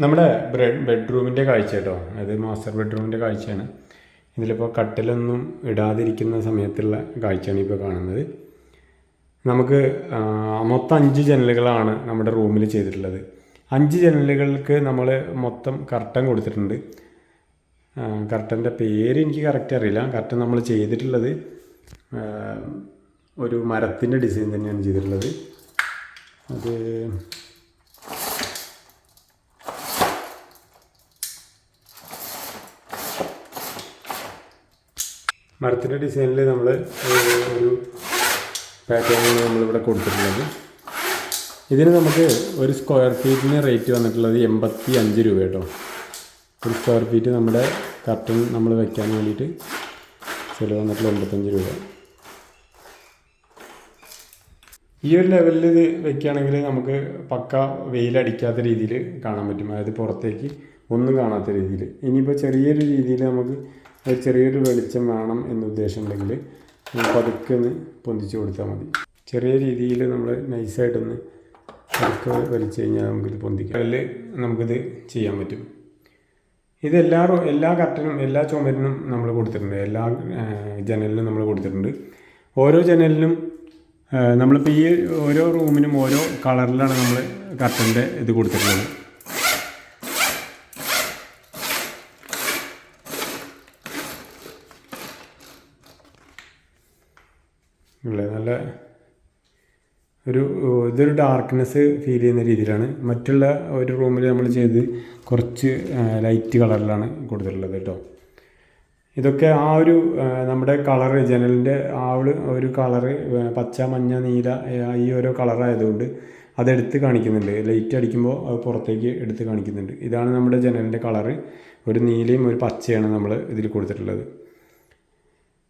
നമ്മുടെ ബെഡ്റൂമിന്റെ കാഴ്ച കേട്ടോ. അത് മാസ്റ്റർ ബെഡ്റൂമിന്റെ കാഴ്ചയാണ്. ഇതിലിപ്പോൾ കട്ടിലൊന്നും ഇടാതിരിക്കുന്ന സമയത്തുള്ള കാഴ്ചയാണ് ഇപ്പോൾ കാണുന്നത്. നമുക്ക് മൊത്തം അഞ്ച് ജനലുകളാണ് നമ്മുടെ റൂമിൽ ചെയ്തിട്ടുള്ളത്. അഞ്ച് ജനലുകൾക്ക് നമ്മൾ മൊത്തം കർട്ടൻ കൊടുത്തിട്ടുണ്ട്. കർട്ടന്റെ പേര് എനിക്ക് കറക്റ്റ് അറിയില്ല. കർട്ടൻ നമ്മൾ ചെയ്തിട്ടുള്ളത് ഒരു മരത്തിന്റെ ഡിസൈൻ തന്നെയാണ് ചെയ്തിട്ടുള്ളത്. അത് മരത്തിന്റെ ഡിസൈനിൽ നമ്മൾ ഒരു പാറ്റേണാണ് നമ്മളിവിടെ കൊടുത്തിട്ടുള്ളത്. ഇതിന് നമുക്ക് ഒരു സ്ക്വയർ ഫീറ്റിന് റേറ്റ് വന്നിട്ടുള്ളത് എൺപത്തി അഞ്ച് രൂപ കേട്ടോ. ഒരു സ്ക്വയർ ഫീറ്റ് നമ്മുടെ കർട്ടൻ നമ്മൾ വെക്കാൻ വേണ്ടിയിട്ട് ചിലവ് വന്നിട്ടുള്ള എൺപത്തഞ്ച് രൂപ. ഈ ഒരു ലെവലിൽ ഇത് വെക്കുകയാണെങ്കിൽ നമുക്ക് പക്ക വെയിലടിക്കാത്ത രീതിയിൽ കാണാൻ പറ്റും. അതായത് പുറത്തേക്ക് ഒന്നും കാണാത്ത രീതിയിൽ ഇനിയിപ്പോൾ ചെറിയൊരു രീതിയിൽ നമുക്ക് ഒരു ചെറിയൊരു വെളിച്ചം വേണം എന്ന് ഉദ്ദേശമുണ്ടെങ്കിൽ പതുക്കെ ഒന്ന് പൊന്തിച്ച് കൊടുത്താൽ മതി. ചെറിയ രീതിയിൽ നമ്മൾ നൈസായിട്ടൊന്ന് പതുക്കെ വലിച്ചു കഴിഞ്ഞാൽ നമുക്കിത് പൊന്തിക്കാം. അതിൽ നമുക്കിത് ചെയ്യാൻ പറ്റും. ഇത് എല്ലാ എല്ലാ കർട്ടനും എല്ലാ ചുമരിനും നമ്മൾ കൊടുത്തിട്ടുണ്ട്. എല്ലാ ജനലിനും നമ്മൾ കൊടുത്തിട്ടുണ്ട്. ഓരോ ജനലിനും നമ്മളിപ്പോൾ ഈ ഓരോ റൂമിനും ഓരോ കളറിലാണ് നമ്മൾ കർട്ടന്റെ ഇത് കൊടുത്തിട്ടുള്ളത്. അല്ലേ? നല്ല ഒരു ഇതൊരു ഡാർക്ക്നെസ് ഫീൽ ചെയ്യുന്ന രീതിയിലാണ്. മറ്റുള്ള ഒരു റൂമിൽ നമ്മൾ ചെയ്ത് കുറച്ച് ലൈറ്റ് കളറിലാണ് കൊടുത്തിട്ടുള്ളത് കേട്ടോ ഇതൊക്കെ ആ ഒരു നമ്മുടെ കളറ് ജനലിന്റെ ആ ഒരു കളറ് പച്ച മഞ്ഞ നീല ഈ ഓരോ കളറായതുകൊണ്ട് അതെടുത്ത് കാണിക്കുന്നുണ്ട്. ലൈറ്റ് അടിക്കുമ്പോൾ അത് പുറത്തേക്ക് എടുത്ത് കാണിക്കുന്നുണ്ട്. ഇതാണ് നമ്മുടെ ജനലിന്റെ കളറ് ഒരു നീലയും ഒരു പച്ചയാണ് നമ്മൾ ഇതിൽ കൊടുത്തിട്ടുള്ളത്.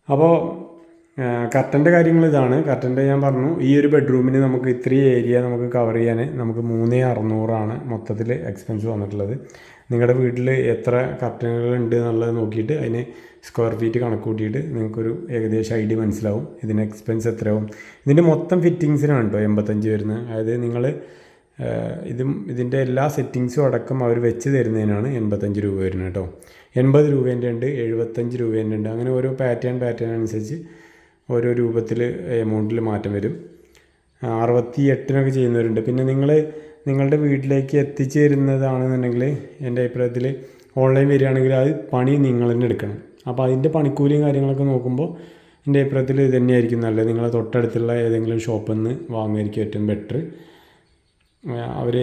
അപ്പോൾ കർട്ടന്റെ കാര്യങ്ങൾ ഇതാണ്. കർട്ടന്റെ ഞാൻ പറഞ്ഞു ഈ ഒരു ബെഡ്റൂമിന് നമുക്ക് ഇത്രയും ഏരിയ നമുക്ക് കവർ ചെയ്യാൻ നമുക്ക് മൂന്നേ അറുന്നൂറാണ് മൊത്തത്തിൽ എക്സ്പെൻസ് വന്നിട്ടുള്ളത്. നിങ്ങളുടെ വീട്ടിൽ എത്ര കർട്ടനുകൾ ഉണ്ട് എന്നുള്ളത് നോക്കിയിട്ട് അതിന് സ്ക്വയർ ഫീറ്റ് കണക്ക് കൂട്ടിയിട്ട് നിങ്ങൾക്കൊരു ഏകദേശം ഐഡിയ മനസ്സിലാവും. ഇതിന് എക്സ്പെൻസ് എത്രയാവും. ഇതിന്റെ മൊത്തം ഫിറ്റിങ്സിനാണ് കേട്ടോ എൺപത്തഞ്ച് വരുന്നത്. അതായത് നിങ്ങൾ ഇതും ഇതിന്റെ എല്ലാ സെറ്റിങ്സും അടക്കം അവർ വെച്ച് തരുന്നതിനാണ് എൺപത്തഞ്ച് രൂപ വരുന്നത് കേട്ടോ എൺപത് രൂപേന്റെ ഉണ്ട് എഴുപത്തഞ്ച് രൂപേന്റെ ഉണ്ട്. അങ്ങനെ ഓരോ പാറ്റേൺ പാറ്റേൺ അനുസരിച്ച് ഓരോ രൂപത്തിൽ എമൗണ്ടിൽ മാറ്റം വരും. അറുപത്തി എട്ടിനൊക്കെ ചെയ്യുന്നവരുണ്ട്. പിന്നെ നിങ്ങൾ നിങ്ങളുടെ വീട്ടിലേക്ക് എത്തിച്ചു തരുന്നതാണെന്നുണ്ടെങ്കിൽ എന്റെ അഭിപ്രായത്തിൽ ഓൺലൈൻ വരികയാണെങ്കിൽ അത് പണി നിങ്ങൾ തന്നെ എടുക്കണം. അപ്പോൾ അതിന്റെ പണിക്കൂലിയും കാര്യങ്ങളൊക്കെ നോക്കുമ്പോൾ എന്റെ അഭിപ്രായത്തിൽ ഇത് തന്നെയായിരിക്കും നല്ലത്. നിങ്ങളെ തൊട്ടടുത്തുള്ള ഏതെങ്കിലും ഷോപ്പിൽ നിന്ന് വാങ്ങുമായിരിക്കും ഏറ്റവും ബെറ്റർ അവർ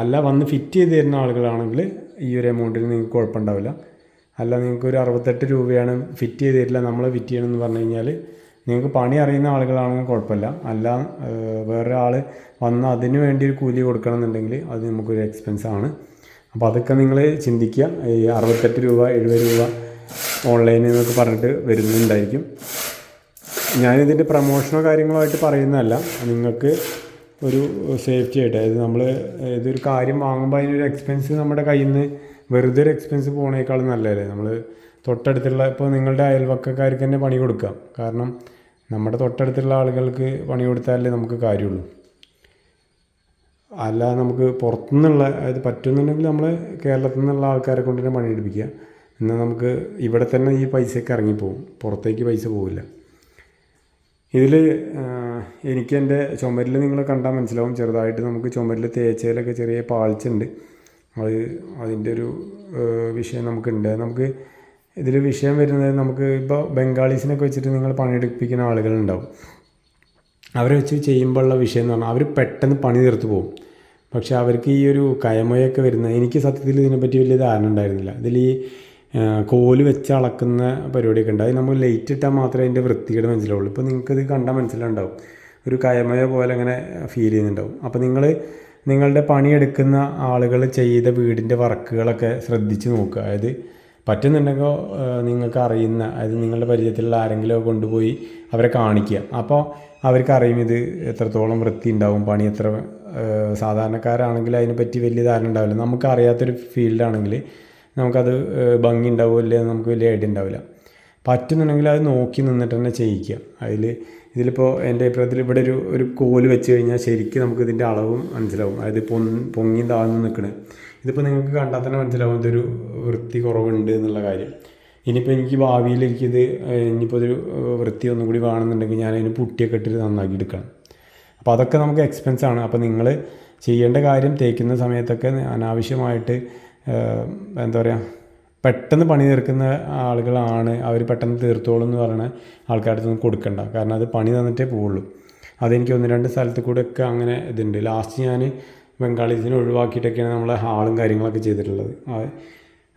അല്ല വന്ന് ഫിറ്റ് ചെയ്ത് തരുന്ന ആളുകളാണെങ്കിൽ ഈ ഒരു എമൗണ്ടിന് നിങ്ങൾക്ക് കുഴപ്പമുണ്ടാവില്ല. അല്ല നിങ്ങൾക്ക് ഒരു അറുപത്തെട്ട് രൂപയാണ് ഫിറ്റ് ചെയ്ത് തരില്ല നമ്മൾ ഫിറ്റ് ചെയ്യണമെന്ന് പറഞ്ഞു കഴിഞ്ഞാൽ നിങ്ങൾക്ക് പണി അറിയുന്ന ആളുകളാണെങ്കിൽ കുഴപ്പമില്ല. അല്ല വേറെ ആൾ വന്ന് അതിന് വേണ്ടി ഒരു കൂലി കൊടുക്കണം എന്നുണ്ടെങ്കിൽ അത് നമുക്കൊരു എക്സ്പെൻസ് ആണ്. അപ്പോൾ അതൊക്കെ നിങ്ങൾ ചിന്തിക്കുക. ഈ അറുപത്തെട്ട് രൂപ എഴുപത് രൂപ ഓൺലൈനിൽ നിന്നൊക്കെ പറഞ്ഞിട്ട് വരുന്നുണ്ടായിരിക്കും. ഞാനിതിന്റെ പ്രമോഷനോ കാര്യങ്ങളോ ആയിട്ട് പറയുന്നതല്ല. നിങ്ങൾക്ക് ഒരു സേഫ്റ്റി ആയിട്ട്. അതായത് നമ്മൾ ഇതൊരു കാര്യം വാങ്ങുമ്പോൾ അതിനൊരു എക്സ്പെൻസ് നമ്മുടെ കയ്യിൽ നിന്ന് വെറുതെ ഒരു എക്സ്പെൻസ് പോണേക്കാളും നല്ലതല്ലേ. നമ്മൾ തൊട്ടടുത്തുള്ള ഇപ്പോൾ നിങ്ങളുടെ അയൽവക്കക്കാർക്ക് തന്നെ പണി കൊടുക്കാം. കാരണം നമ്മുടെ തൊട്ടടുത്തുള്ള ആളുകൾക്ക് പണി കൊടുത്താലേ നമുക്ക് കാര്യമുള്ളൂ. അല്ല നമുക്ക് പുറത്തുനിന്നുള്ള അതായത് പറ്റുന്നുണ്ടെങ്കിൽ നമ്മൾ കേരളത്തിൽ നിന്നുള്ള ആൾക്കാരെ കൊണ്ട് തന്നെ പണിയെടുപ്പിക്കുക. എന്നാൽ നമുക്ക് ഇവിടെ തന്നെ ഈ പൈസയൊക്കെ ഇറങ്ങിപ്പോവും. പുറത്തേക്ക് പൈസ പോവില്ല. ഇതിൽ എനിക്ക് എന്റെ ചുമരിൽ നിങ്ങൾ കണ്ടാൽ മനസ്സിലാവും. ചെറുതായിട്ട് നമുക്ക് ചുമരിൽ തേച്ചയിലൊക്കെ ചെറിയ പാളിച്ചുണ്ട്. അത് അതിന്റെ ഒരു വിഷയം നമുക്കുണ്ട്. നമുക്ക് ഇതിൽ വിഷയം വരുന്നത് നമുക്ക് ഇപ്പോൾ ബംഗാളീസിനൊക്കെ വെച്ചിട്ട് നിങ്ങൾ പണിയെടുപ്പിക്കുന്ന ആളുകളുണ്ടാവും. അവരെ വെച്ച് ചെയ്യുമ്പോഴുള്ള വിഷയം എന്ന് പറഞ്ഞാൽ അവർ പെട്ടെന്ന് പണി തീർത്ത് പോകും. പക്ഷേ അവർക്ക് ഈ ഒരു കയമയൊക്കെ വരുന്നത് എനിക്ക് സത്യത്തിൽ ഇതിനെപ്പറ്റി വലിയ ധാരണ ഉണ്ടായിരുന്നില്ല. ഇതിൽ ഈ കോൽ വെച്ച് അളക്കുന്ന പരിപാടിയൊക്കെ ഉണ്ട്. അത് നമ്മൾ ലൈറ്റ് ഇട്ടാൽ മാത്രമേ അതിന്റെ വൃത്തികേട് മനസ്സിലാവുള്ളൂ. ഇപ്പോൾ നിങ്ങൾക്കിത് കണ്ടാൽ മനസ്സിലുണ്ടാവും ഒരു കയമയ പോലെ അങ്ങനെ ഫീൽ ചെയ്യുന്നുണ്ടാവും. അപ്പോൾ നിങ്ങൾ നിങ്ങളുടെ പണിയെടുക്കുന്ന ആളുകൾ ചെയ്ത വീടിന്റെ വർക്കുകളൊക്കെ ശ്രദ്ധിച്ച് നോക്കുക. അതായത് പറ്റുന്നുണ്ടെങ്കിൽ നിങ്ങൾക്ക് അറിയുന്ന അതായത് നിങ്ങളുടെ പരിചയത്തിലുള്ള ആരെങ്കിലും കൊണ്ടുപോയി അവരെ കാണിക്കുക. അപ്പോൾ അവർക്ക് അറിയും ഇത് എത്രത്തോളം വൃത്തി ഉണ്ടാവും പണി എത്ര സാധാരണക്കാരാണെങ്കിൽ അതിനെപ്പറ്റി വലിയ ധാരണ ഉണ്ടാവില്ല. നമുക്ക് അറിയാത്തൊരു ഫീൽഡാണെങ്കിൽ നമുക്കത് ഭംഗി ഉണ്ടാവില്ല നമുക്ക് വലിയ ഐഡിയ ഉണ്ടാവില്ല. പറ്റുന്നുണ്ടെങ്കിൽ അത് നോക്കി നിന്നിട്ട് തന്നെ ചെയ്യിക്കുക. അതിൽ ഇതിലിപ്പോൾ എന്റെ അഭിപ്രായത്തിൽ ഇവിടെ ഒരു ഒരു കോൽ വെച്ച് കഴിഞ്ഞാൽ ശരിക്കും നമുക്ക് ഇതിന്റെ അളവും മനസ്സിലാവും. അതായത് പൊങ്ങി പൊങ്ങി താഴ്ന്നു നിൽക്കണേ. ഇതിപ്പോൾ നിങ്ങൾക്ക് കണ്ടാൽ തന്നെ മനസ്സിലാവും ഇതൊരു വൃത്തി കുറവുണ്ട് എന്നുള്ള കാര്യം. ഇനിയിപ്പോൾ എനിക്ക് ഭാവിയിൽ എനിക്കിത് ഇനിയിപ്പോൾ ഒരു വൃത്തി ഒന്നും കൂടി വേണമെന്നുണ്ടെങ്കിൽ ഞാൻ അതിന് പുട്ടിയൊക്കെ ഇട്ടിട്ട് നന്നാക്കി എടുക്കണം. അപ്പോൾ അതൊക്കെ നമുക്ക് എക്സ്പെൻസ് ആണ്. അപ്പോൾ നിങ്ങൾ ചെയ്യേണ്ട കാര്യം തേക്കുന്ന സമയത്തൊക്കെ അനാവശ്യമായിട്ട് എന്താ പറയുക പെട്ടെന്ന് പണി തീർക്കുന്ന ആളുകളാണ് അവർ പെട്ടെന്ന് തീർത്തോളും എന്ന് പറയുന്ന ആൾക്കാരുടെ അടുത്തൊന്നും കൊടുക്കണ്ട. കാരണം അത് പണി തന്നിട്ടേ പോവുള്ളൂ. അതെനിക്ക് ഒന്ന് രണ്ട് സ്ഥലത്ത് കൂടെ ഒക്കെ അങ്ങനെ ഇതുണ്ട്. ലാസ്റ്റ് ഞാൻ ബംഗാളീസിനെ ഒഴിവാക്കിയിട്ടൊക്കെയാണ് നമ്മളെ ഹാളും കാര്യങ്ങളൊക്കെ ചെയ്തിട്ടുള്ളത്.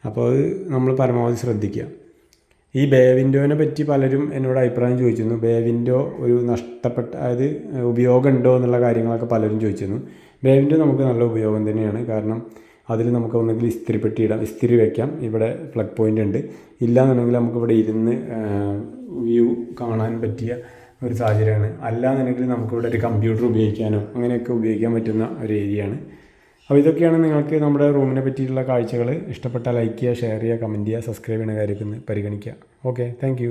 അപ്പോൾ അത് നമ്മൾ പരമാവധി ശ്രദ്ധിക്കുക. ഈ ബേ വിൻഡോനെ പറ്റി പലരും എന്നോട് അഭിപ്രായം ചോദിച്ചിരുന്നു. ബേ വിൻഡോ ഒരു നഷ്ടപ്പെട്ട അതായത് ഉപയോഗം ഉണ്ടോ എന്നുള്ള കാര്യങ്ങളൊക്കെ പലരും ചോദിച്ചിരുന്നു. ബേ വിൻഡോ നമുക്ക് നല്ല ഉപയോഗം തന്നെയാണ്. കാരണം അതിൽ നമുക്ക് ഒന്നെങ്കിൽ ഇസ്തിരി പെട്ടി ഇടാം. ഇസ്തിരി വയ്ക്കാം ഇവിടെ പ്ലഗ് പോയിന്റ് ഉണ്ട്. ഇല്ലാന്നുണ്ടെങ്കിൽ നമുക്ക് ഇവിടെ ഇരുന്ന് വ്യൂ കാണാൻ പറ്റിയ ഒരു സാഹചര്യമാണ്. അല്ലാന്നുണ്ടെങ്കിൽ നമുക്കിവിടെ ഒരു കമ്പ്യൂട്ടർ ഉപയോഗിക്കാനോ അങ്ങനെയൊക്കെ ഉപയോഗിക്കാൻ പറ്റുന്ന ഒരു ഏരിയയാണ് അപ്പോൾ ഇതൊക്കെയാണ് നിങ്ങൾക്ക് നമ്മുടെ റൂമിനെ പറ്റിയിട്ടുള്ള കാഴ്ചകൾ ഇഷ്ടപ്പെട്ടാൽ ലൈക്ക് ചെയ്യുക ഷെയർ ചെയ്യുക കമന്റ് ചെയ്യുക സബ്സ്ക്രൈബ് ചെയ്യുന്ന കാര്യമൊക്കെ പരിഗണിക്കുക. Okay thank